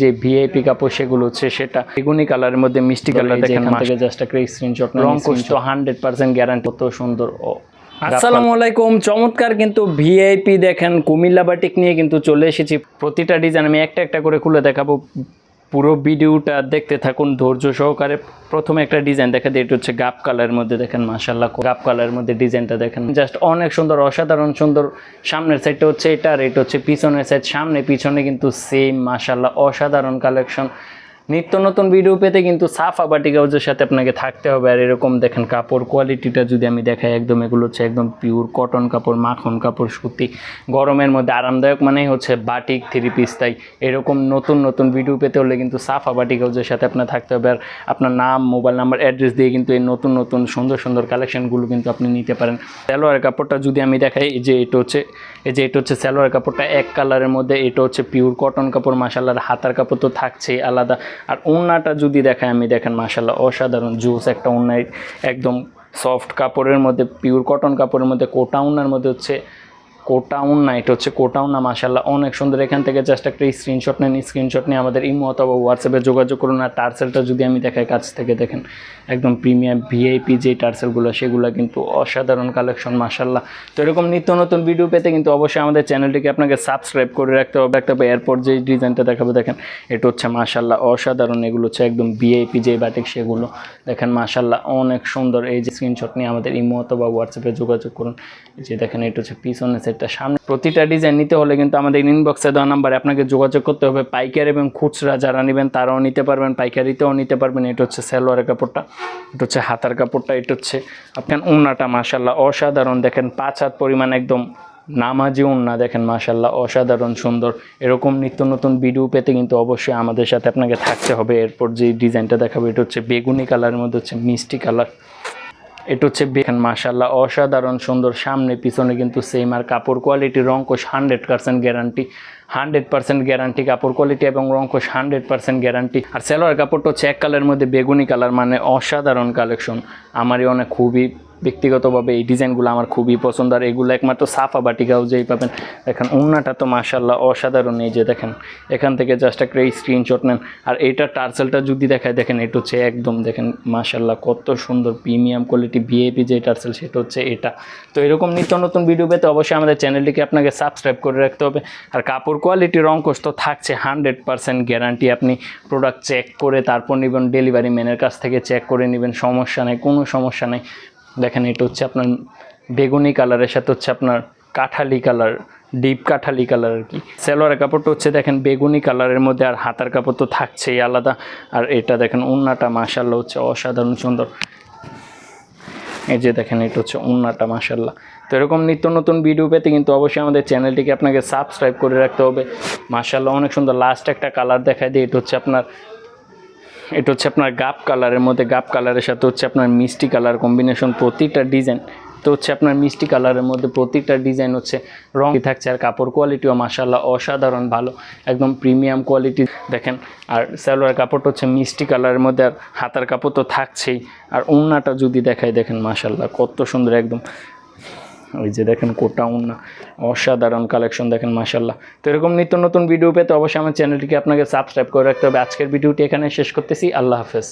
যে ভিআইপি কাপড় সেগুলো হচ্ছে সেটা। বেগুনি কালারের মধ্যে মিষ্টি কালার দেখেন থেকে জাস্ট একটা স্ক্রিনশট রং কষ্ট হান্ড্রেড পার্সেন্ট গ্যারান্টি কত সুন্দর ও। আসসালামু আলাইকুম চমৎকার কিন্তু ভিআইপি দেখেন কুমিল্লা বাটিক নিয়ে কিন্তু চলে এসেছি। প্রতিটা ডিজাইন আমি একটা একটা করে খুলে দেখাবো। পুরো ভিডিওটা দেখতে থাকুন, ধৈর্য সহকারে। প্রথমে একটা ডিজাইন দেখা দিই এটা হচ্ছে গাপ কালারের মধ্যে দেখেন মাসাল্লাহ গাপ কালারের মধ্যে ডিজাইনটা দেখেন। জাস্ট অনেক সুন্দর, অসাধারণ সুন্দর, সামনের সাইডটা হচ্ছে এটা আর এটা হচ্ছে পিছনের সাইড সামনে পিছনে কিন্তু সেম মাসাল্লাহ অসাধারণ কালেকশন নিত্য নতুন ভিডিও পেতে কিন্তু সাফা বাটিক হাউসের সাথে আপনাকে থাকতে হবে। আর এরকম দেখেন কাপড় কোয়ালিটিটা যদি আমি দেখাই, একদম এগুলো হচ্ছে একদম পিওর কটন কাপড়, মাখন কাপড়, সুতি, গরমের মধ্যে আরামদায়ক মানেই হচ্ছে বাটিক থ্রি পিস তাই এরকম নতুন নতুন ভিডিও পেতে হলে কিন্তু সাফা বাটিক হাউসের সাথে আপনার থাকতে হবে। আর আপনার নাম মোবাইল নাম্বার অ্যাড্রেস দিয়ে কিন্তু এই নতুন নতুন, সুন্দর সুন্দর কালেকশনগুলো কিন্তু আপনি নিতে পারেন। স্যালোয়ার কাপড়টা যদি আমি দেখাই যে এটা হচ্ছে, এই যে এটা হচ্ছে স্যালোয়ার কাপড়টা এক কালারের মধ্যে, এটা হচ্ছে পিওর কটন কাপড় মাসাল্লার হাতার কাপড় তো থাকছেই আলাদা। আর ওড়নাটা যদি দেখায়, আমি দেখেন মাসাল্লাহ অসাধারণ জুস একটা ওড়নায় একদম সফট কাপড়ের মধ্যে পিওর কটন কাপড়ের মধ্যে, কোটা ওনার মধ্যে হচ্ছে কোটাউন না এটা হচ্ছে কোটাউন না মাসাল্লাহ অনেক সুন্দর। এখান থেকে জাস্ট একটা স্ক্রিনশট নেন স্ক্রিনশট নিয়ে আমাদের ইমো অথবা হোয়াটসঅ্যাপে যোগাযোগ করুন আর টার্সেলটা যদি আমি দেখাই কাছ থেকে, দেখেন, একদম প্রিমিয়াম ভিআইপি যে টার্সেলগুলো সেগুলো কিন্তু অসাধারণ কালেকশন মাসাল্লাহ তো এরকম নিত্য নতুন ভিডিও পেতে কিন্তু অবশ্যই আমাদের চ্যানেলটিকে আপনাকে সাবস্ক্রাইব করে রাখতে হবে। একটা এরপর যে ডিজাইনটা দেখাবো, দেখেন, এটা হচ্ছে মাসাল্লাহ অসাধারণ। এগুলো হচ্ছে একদম ভিআইপি যে বাটিক সেগুলো, দেখেন মাসাল্লাহ অনেক সুন্দর। এই যে স্ক্রিনশট নিয়ে আমাদের ইমো অথবা হোয়াটসঅ্যাপে যোগাযোগ করুন। যে দেখেন, এটা হচ্ছে পিছনে সেটটা সামনে প্রতিটা ডিজাইন নিতে হলে কিন্তু আমাদের ইনবক্সে দেওয়া নাম্বারে আপনাকে যোগাযোগ করতে হবে। পাইকারি এবং খুচরা যারা নেবেন, তারাও নিতে পারবেন, পাইকারিতেও নিতে পারবেন। এটা হচ্ছে সালোয়ারের কাপড়টা, এটা হচ্ছে হাতার কাপড়টা, এটা হচ্ছে আপনার উন্নাটা মাসাল্লাহ অসাধারণ। দেখেন পাঁচ হাত পরিমাণ একদম নামাজি উন্না দেখেন মাসাল্লাহ অসাধারণ সুন্দর। এরকম নিত্য নতুন ভিডিও পেতে কিন্তু অবশ্যই আমাদের সাথে আপনাকে থাকতে হবে। এরপর যে ডিজাইনটা দেখাবো, এটা হচ্ছে বেগুনি কালারের মধ্যে হচ্ছে মিষ্টি কালার এটা হচ্ছে বেখান মাশাল্লাহ অসাধারণ সুন্দর সামনে, পিছনে কিন্তু সেম আর কাপড় quality রঙ্কশ hundred percent guarantee hundred percent guarantee কাপড় কোয়ালিটি এবং রঙ্কশ হান্ড্রেড পার্সেন্ট গ্যারান্টি আর সেলোয়ার কাপড়টা হচ্ছে এক কালারের মধ্যে বেগুনি কালার মানে অসাধারণ কালেকশন আমারই অনেক খুবই ব্যক্তিগতভাবে এই ডিজাইনগুলো আমার খুবই পছন্দ, আর এগুলো একমাত্র সাফা বাটিকাও যেই পাবেন। দেখেন উন্নাটা তো মাশাল্লাহ অসাধারণ এই যে দেখেন, এখান থেকে জাস্ট একটা এই স্ক্রিনশট নেন। আর এইটা টার্সেলটা যদি দেখায়, দেখেন এটা হচ্ছে একদম দেখেন মাশাল্লাহ কত সুন্দর প্রিমিয়াম কোয়ালিটি ভিএপি যে টার্সেল, সেটা হচ্ছে এটা। তো এরকম নিত্য নতুন ভিডিও পেতে অবশ্যই আমাদের চ্যানেলটিকে আপনাকে সাবস্ক্রাইব করে রাখতে হবে। আর কাপড় কোয়ালিটি রঙ্কশ তো থাকছে হান্ড্রেড পার্সেন্ট গ্যারান্টি আপনি প্রোডাক্ট চেক করে তারপর নেবেন ডেলিভারি ম্যানের কাছ থেকে চেক করে নেবেন, সমস্যা নেই, কোনো সমস্যা নেই। দেখেন, এটা হচ্ছে আপনার বেগুনি কালারের সাথে হচ্ছে আপনার কাঠালি কালার ডিপ কাঠালি কালার আর কি। সেলোয়ারের কাপড়টা হচ্ছে দেখেন বেগুনি কালারের মধ্যে, আর হাতার কাপড় তো থাকছেই আলাদা। আর এটা দেখেন উন্নাটা মাসাল্লাহ হচ্ছে অসাধারণ সুন্দর। এই যে দেখেন, এটা হচ্ছে উন্নাটা মাসাল্লাহ তো এরকম নিত্য নতুন ভিডিও পেতে কিন্তু অবশ্যই আমাদের চ্যানেলটিকে আপনাকে সাবস্ক্রাইব করে রাখতে হবে। মাসাল্লাহ অনেক সুন্দর। লাস্ট একটা কালার দেখায় দিয়ে, এটা হচ্ছে আপনার এটা হচ্ছে আপনার গাপ কালারের মধ্যে গাপ কালারের সাথে হচ্ছে আপনার মিষ্টি কালার কম্বিনেশন প্রতিটা ডিজাইন তো হচ্ছে আপনার মিষ্টি কালারের মধ্যে প্রতিটা ডিজাইন হচ্ছে রং থাকছে আর কাপড় কোয়ালিটিও মাসাল্লাহ অসাধারণ ভালো, একদম প্রিমিয়াম কোয়ালিটি দেখেন, আর সালোয়ার কাপড়টা হচ্ছে মিষ্টি কালারের মধ্যে আর হাতার কাপড় তো থাকছেই। আর উন্নাটা যদি দেখায় দেখেন মাসাল্লাহ কত সুন্দর একদম। ওই যে দেখেন কোটাউন, অসাধারণ কালেকশন দেখেন মাসাল্লাহ তো এরকম নিত্য নতুন ভিডিও পেতে অবশ্যই আমার চ্যানেলটিকে আপনাকে সাবস্ক্রাইব করে রাখতে হবে। আজকের ভিডিওটি এখানে শেষ করতেছি। আল্লাহ হাফেজ।